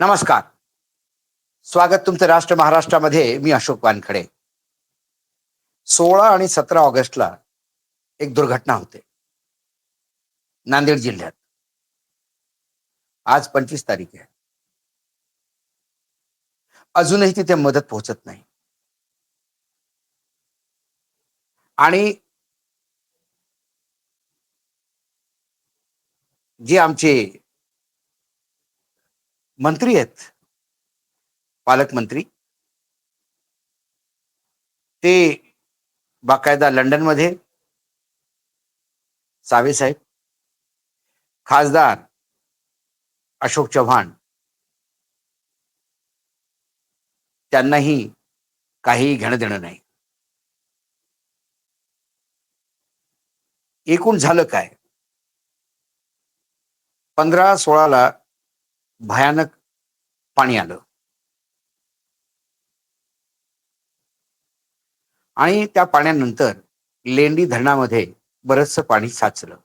नमस्कार. स्वागत तुमचं राष्ट्र महाराष्ट्रामध्ये मी अशोक वानखडे. सोळा आणि सतरा ऑगस्टला एक दुर्घटना होते. नांदेड जिल्ह्यात. आज पंचवीस तारीख आहे. अजूनही तिथे मदत पोहोचत नाही. आणि जे आमचे मंत्री आहेत. पालकमंत्री ते बाकायदा लंडनमध्ये. सावे साहेब. खासदार अशोक चव्हाण. त्यांनाही काही घेणं देणं नाही. एकूण झालं काय? पंधरा सोळाला भयानक पाणी आलं. आणि त्या पाण्यानंतर लेंडी धरणामध्ये बरचसं पाणी साचलं.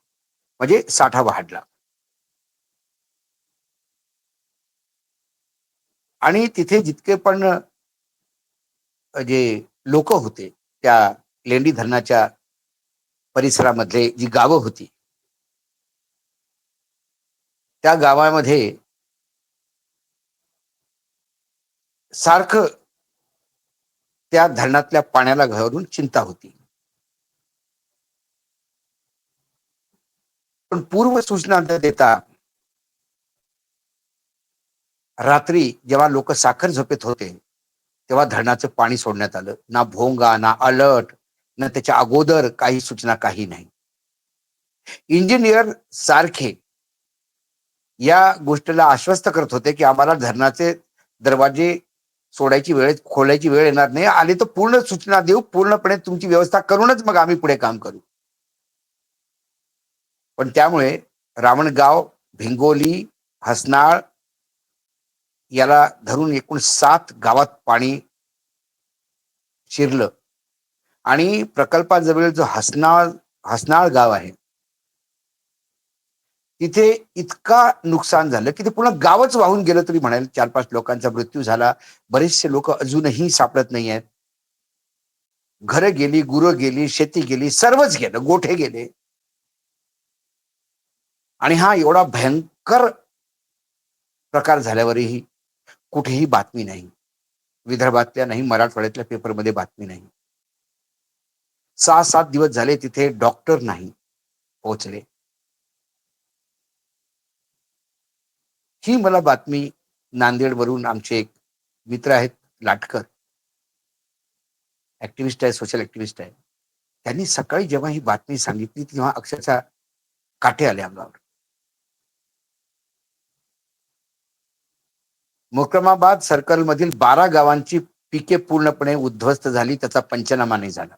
म्हणजे साठा वाढला. आणि तिथे जितके पण जे लोक होते त्या लेंडी धरणाच्या परिसरामधले जी गावं होती त्या गावामध्ये सारखं त्या धरणातल्या पाण्याला घरून चिंता होती. पण पूर्व सूचना न देता रात्री जेव्हा लोक साखर झोपेत होते तेव्हा धरणाचं पाणी सोडण्यात आलं. ना भोंगा ना अलर्ट ना त्याच्या अगोदर काही सूचना काही नाही. इंजिनियर सारखे या गोष्टीला आश्वस्त करत होते की आम्हाला धरणाचे दरवाजे सोडायची वेळ खोलायची वेळ येणार नाही. आली तर पूर्ण सूचना देऊ पूर्णपणे तुमची व्यवस्था करूनच मग आम्ही पुढे काम करू. पण त्यामुळे रावणगाव भिंगोली हसनाळ याला धरून एकूण सात गावात पाणी शिरलं. आणि प्रकल्पाजवळ जो हसनाळ हसनाळ गाव आहे तिथे इतका नुकसान झालं की ते पूर्ण गावच वाहून गेलं तरी म्हणाल. चार पाच लोकांचा मृत्यू झाला. बरेचसे लोक अजूनही सापडत नाही आहेत. घरं गेली गुरं गेली शेती गेली सर्वच गेलं गोठे गेले. आणि हा एवढा भयंकर प्रकार झाल्यावरही कुठेही बातमी नाही. विदर्भातल्या नाही मराठवाड्यातल्या पेपरमध्ये बातमी नाही. सहा सात दिवस झाले तिथे डॉक्टर नाही पोहोचले. ही मला बातमी नांदेडवरून आमचे एक मित्र आहेत लाटकर. ऍक्टिव्हिस्ट आहे सोशल ऍक्टिव्हिस्ट आहे. त्यांनी सकाळी जेव्हा ही बातमी सांगितली तेव्हा अक्षरशः काटे आले अंगावर. मोक्रमाबाद सर्कल मधील बारा गावांची पिके पूर्णपणे उद्ध्वस्त झाली त्याचा पंचनामा नाही झाला.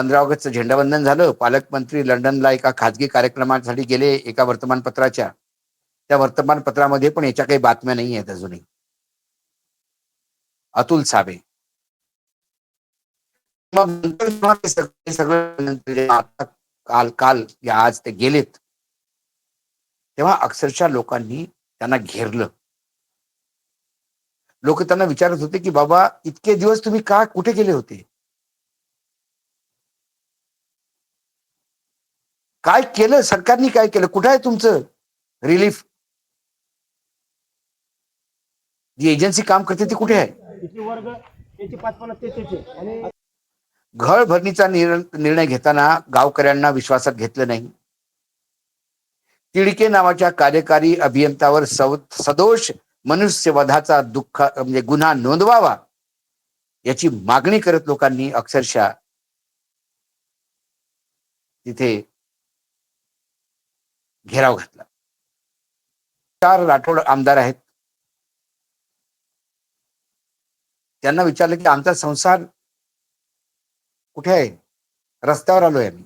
पंधरा ऑगस्टचं झेंडावंदन झालं. पालकमंत्री लंडनला एका खाजगी कार्यक्रमासाठी गेले एका वर्तमानपत्राच्या. त्या वर्तमानपत्रामध्ये पण याच्या काही बातम्या नाही आहेत अजूनही. अतुल साबे मग सगळं काल काल या आज ते गेलेत. तेव्हा अक्षरशः लोकांनी त्यांना घेरलं. लोक त्यांना विचारत होते की बाबा इतके दिवस तुम्ही का कुठे गेले होते? काय केलं? सरकारने काय केलं? कुठं आहे तुमचं रिलीफ जी एजन्सी काम करते ती कुठे आहे? घर भरणीचा निर- निर्णय घेताना गावकऱ्यांना विश्वासात घेतलं नाही. तिडके नावाच्या कार्यकारी अभियंत्यावर सव- सदोष मनुष्यवधाचा दुःख म्हणजे गुन्हा नोंदवावा याची मागणी करत लोकांनी अक्षरशः तिथे घेराव घातला. चार राठोड आमदार आहेत. त्यांना विचारलं की आमचा संसार कुठे आहे? रस्त्यावर आलोय आम्ही.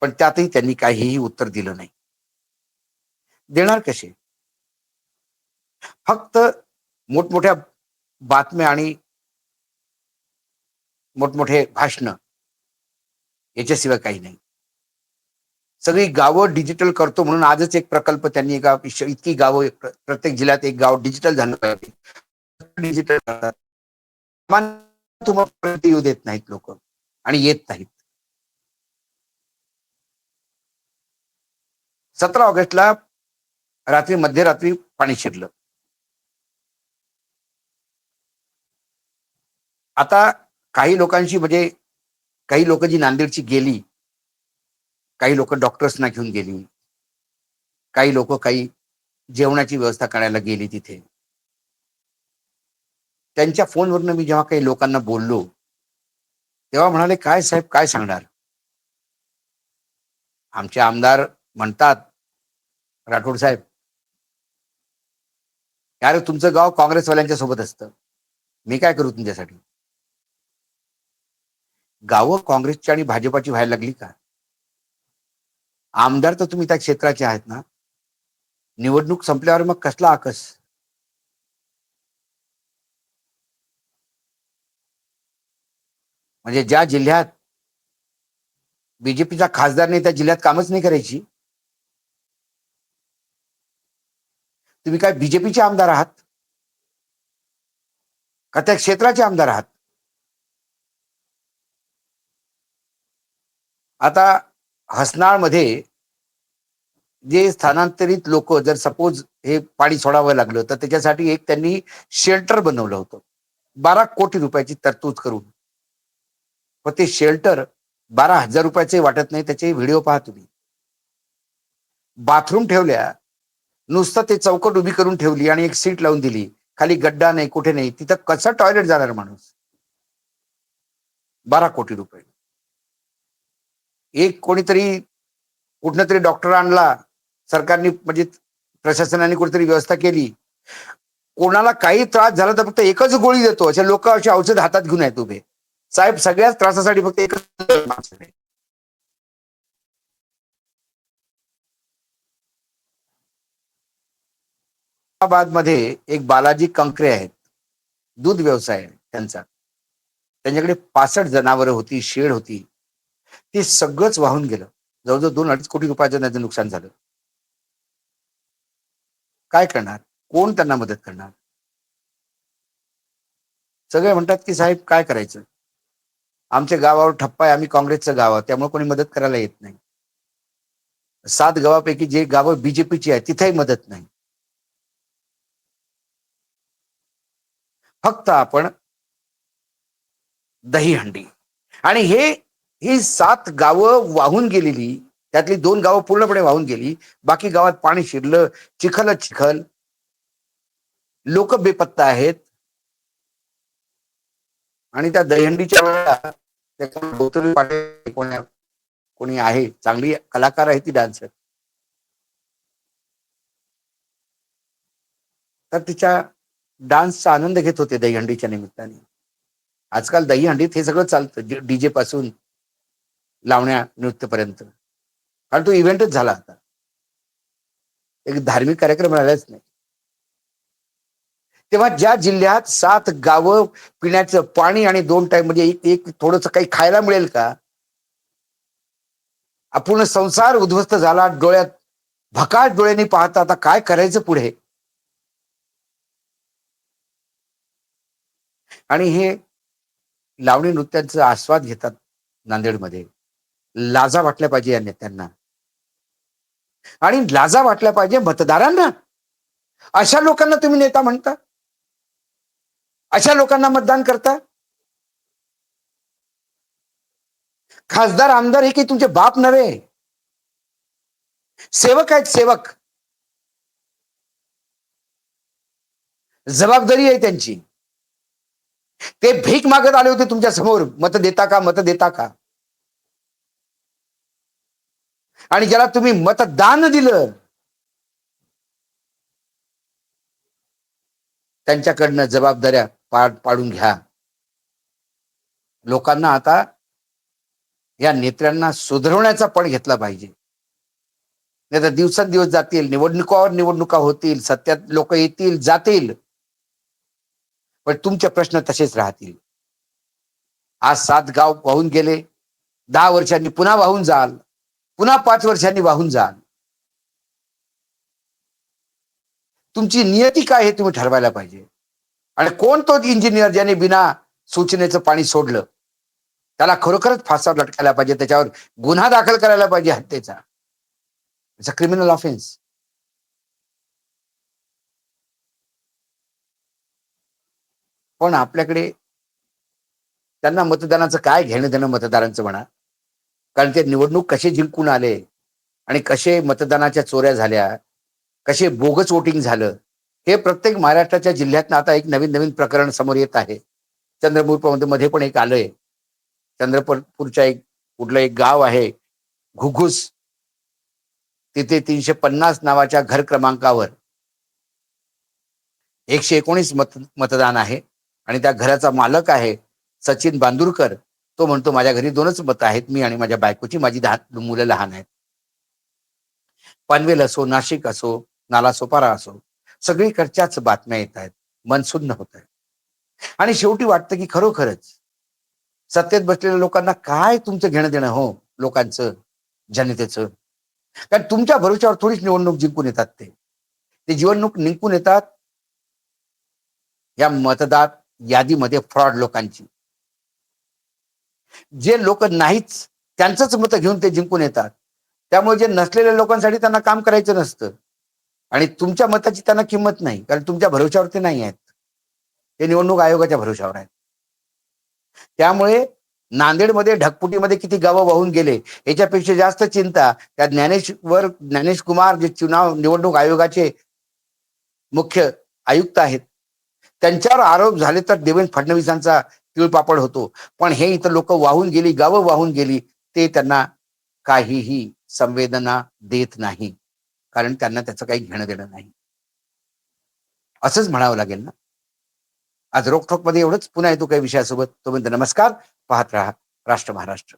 पण त्यातही त्यांनी काहीही उत्तर दिलं नाही. देणार कसे? फक्त मोठमोठ्या बातम्या आणि मोठमोठे भाषण याच्याशिवाय काही नाही. सगळी गावं डिजिटल करतो म्हणून आजच एक प्रकल्प त्यांनी एका इतकी गावं प्रत्येक जिल्ह्यात एक गाव डिजिटल झालं पाहिजे. डिजिटल करतात तुम्हाला येऊ देत नाहीत लोक आणि येत नाहीत. सतरा ऑगस्टला रात्री मध्यरात्री पाणी शिरलं. आता काही लोकांशी म्हणजे काही लोक जी नांदेडची गेली काही लोक डॉक्टर्सना घेऊन गेली. काही लोक काही जेवणाची व्यवस्था करायला गेली तिथे. त्यांच्या फोनवरनं मी जेव्हा काही लोकांना बोललो तेव्हा म्हणाले काय साहेब काय सांगणार? आमचे आमदार म्हणतात राठोड साहेब अरे तुमचं गाव काँग्रेसवाल्यांच्या सोबत असतं. मी काय करू तुमच्यासाठी? गावं काँग्रेसची आणि भाजपाची व्हायला लागली का? आमदार तर तुम्ही त्या क्षेत्राचे आहेत ना. निवडणूक संपल्यावर मग कसला आकस? म्हणजे ज्या जिल्ह्यात बीजेपीचा खासदार नाही त्या जिल्ह्यात कामच नाही करायची. तुम्ही काय बीजेपीचे आमदार आहात? का त्या क्षेत्राचे आमदार आहात? आता हसनाळमध्ये जे स्थानांतरित लोक जर सपोज हे पाणी सोडावं लागलं तर त्याच्यासाठी एक त्यांनी शेल्टर बनवलं होतं. बारा कोटी रुपयाची तरतूद करून. पण ते शेल्टर बारा हजार रुपयाचे वाटत नाही त्याचे व्हिडिओ पहा तुम्ही. बाथरूम ठेवल्या नुसतं ते चौकट उभी करून ठेवली आणि एक सीट लावून दिली. खाली गड्डा नाही कुठे नाही. तिथं कसं टॉयलेट जाणार माणूस? बारा कोटी रुपये. एक कोणीतरी कुठनं तरी डॉक्टर आणला सरकारने म्हणजे प्रशासनाने कुठेतरी व्यवस्था केली. कोणाला काही त्रास झाला तर फक्त एकच गोळी देतो. असे लोक असे औषध हातात घेऊन आहेत उभे. साहेब सगळ्याच त्रासासाठी फक्त एकच मध्ये एक बालाजी कंकरे आहेत. दूध व्यवसाय त्यांचा. त्यांच्याकडे पासष्ट जनावरं होती शेड होती. ते सगळंच वाहून गेलं. जवळजवळ दोन अडीच कोटी रुपयाचं त्याचं नुकसान झालं. काय करणार? कोण त्यांना मदत करणार? सगळे म्हणतात की साहेब काय करायचं? आमच्या गावावर ठप्पा आहे आम्ही काँग्रेसचं गाव आहे त्यामुळे कोणी मदत करायला येत नाही. सात गावापैकी जे गावं बीजेपीची आहे तिथेही मदत नाही. फक्त आपण दहीहंडी. आणि हे ही सात गावं वाहून गेलेली त्यातली दोन गावं पूर्णपणे वाहून गेली. बाकी गावात पाणी शिरलं चिखल चिखल. लोक बेपत्ता आहेत. आणि त्या दहीहंडीच्या वेळेला पाटील कोणी कोणी आहे? चांगली कलाकार आहे ती डान्सर. तर तिच्या डान्सचा आनंद घेत होते दहीहंडीच्या निमित्ताने. आजकाल दहीहंडीत हे सगळं चालतं. डीजे पासून लावण्या नृत्यपर्यंत. कारण तो इव्हेंटच झाला आता. एक धार्मिक कार्यक्रम राहिलाच नाही. तेव्हा ज्या जिल्ह्यात सात गावं पिण्याचं पाणी आणि दोन टाइम म्हणजे एक एक थोडस काही खायला मिळेल का? आपण संसार उद्ध्वस्त झाला डोळ्यात भकाट डोळ्यांनी पाहता आता काय करायचं पुढे? आणि हे लावणी नृत्यांचा आस्वाद घेतात नांदेडमध्ये. लाजा वाटल्या पाहिजे या नेत्यांना. आणि लाजा वाटल्या पाहिजे मतदारांना. अशा लोकांना तुम्ही नेता म्हणता? अशा लोकांना मतदान करता? खासदार आमदार हे की तुमचे बाप नव्हे? सेवक आहेत सेवक. जबाबदारी आहे त्यांची. ते भीक मागत आले होते तुमच्यासमोर. मत देता का मत देता का? आणि ज्याला तुम्ही मतदान दिलं त्यांच्याकडनं जबाबदाऱ्या पार पाडून घ्या. लोकांना आता या नेत्यांना सुधारवण्याचा पण घेतला पाहिजे. नाही तर दिवसेंदिवस जातील निवडणुकावर निवडणुका होतील सत्यात लोक येतील जातील. पण तुमचे प्रश्न तसेच राहतील. आज सात गाव वाहून गेले दहा वर्षांनी पुन्हा वाहून जाल. पुन्हा पाच वर्षांनी वाहून जाल तुमची नियती काय हे तुम्ही ठरवायला पाहिजे. आणि कोण तो इंजिनियर ज्याने बिना सूचनेचं पाणी सोडलं त्याला खरोखरच फासावर लटकायला पाहिजे त्याच्यावर गुन्हा दाखल करायला पाहिजे हत्येचा. इट्स अ क्रिमिनल ऑफेन्स पण आपल्याकडे त्यांना मतदानाचं काय घेणं देणं मतदारांचं म्हणा. कारण ते निवडणूक कसे जिंकून आले आणि कसे मतदानाच्या चोऱ्या झाल्या कसे बोगस वोटिंग झालं हे प्रत्येक महाराष्ट्राच्या जिल्ह्यातनं आता एक नवीन नवीन प्रकरण समोर येत आहे. चंद्रपूरमध्ये पण एक आलंय. चंद्रपूरच्या एक कुठलं एक गाव आहे घुघुस. तिथे तीनशे पन्नास नावाच्या घर क्रमांकावर एकशे एकोणीस मत मतदान आहे. आणि त्या घराचा मालक आहे सचिन बांदुरकर. तो म्हणतो माझ्या घरी दोनच मत आहेत मी आणि माझ्या बायकोची. माझी दहा मुलं लहान आहेत. पनवेल असो नाशिक असो नालासोपारा असो सगळीकडच्याच बातम्या येत आहेत. मन सुन्न होत आहे. आणि शेवटी वाटतं की खरोखरच सत्तेत बसलेल्या लोकांना काय तुमचं घेणं देणं हो लोकांचं जनतेचं? कारण तुमच्या भरोश्यावर थोडीच निवडणूक जिंकून येतात ते. ते निवडणूक निंकून येतात या मतदार यादीमध्ये फ्रॉड लोकांची. जे लोक नाहीच त्यांचंच मत घेऊन ते जिंकून येतात. त्यामुळे जे नसलेल्या लोकांसाठी त्यांना काम करायचं नसतं. आणि तुमच्या मताची त्यांना किंमत नाही कारण तुमच्या भरोश्यावर ते नाही आहेत. ते निवडणूक आयोगाच्या भरोश्यावर आहेत त्यामुळे नांदेडमध्ये ढकपुटीमध्ये किती गावं वाहून गेले याच्यापेक्षा जास्त चिंता त्या ज्ञानेश्वर ज्ञानेश कुमार जे चुनाव निवडणूक आयोगाचे मुख्य आयुक्त आहेत. त्यांच्यावर आरोप झाले तर देवेंद्र फडणवीसांचा तिळपापड होतो. पण हे इथं लोक वाहून गेली गावं वाहून गेली ते त्यांना काहीही संवेदना देत नाही. कारण त्यांना त्याचं काही घेणं देणं नाही. असंच म्हणावं लागेल ना? आज रोकठोकमध्ये एवढंच. पुन्हा येतो काही विषयासोबत. तोपर्यंत नमस्कार. पाहत राहा राष्ट्र महाराष्ट्र.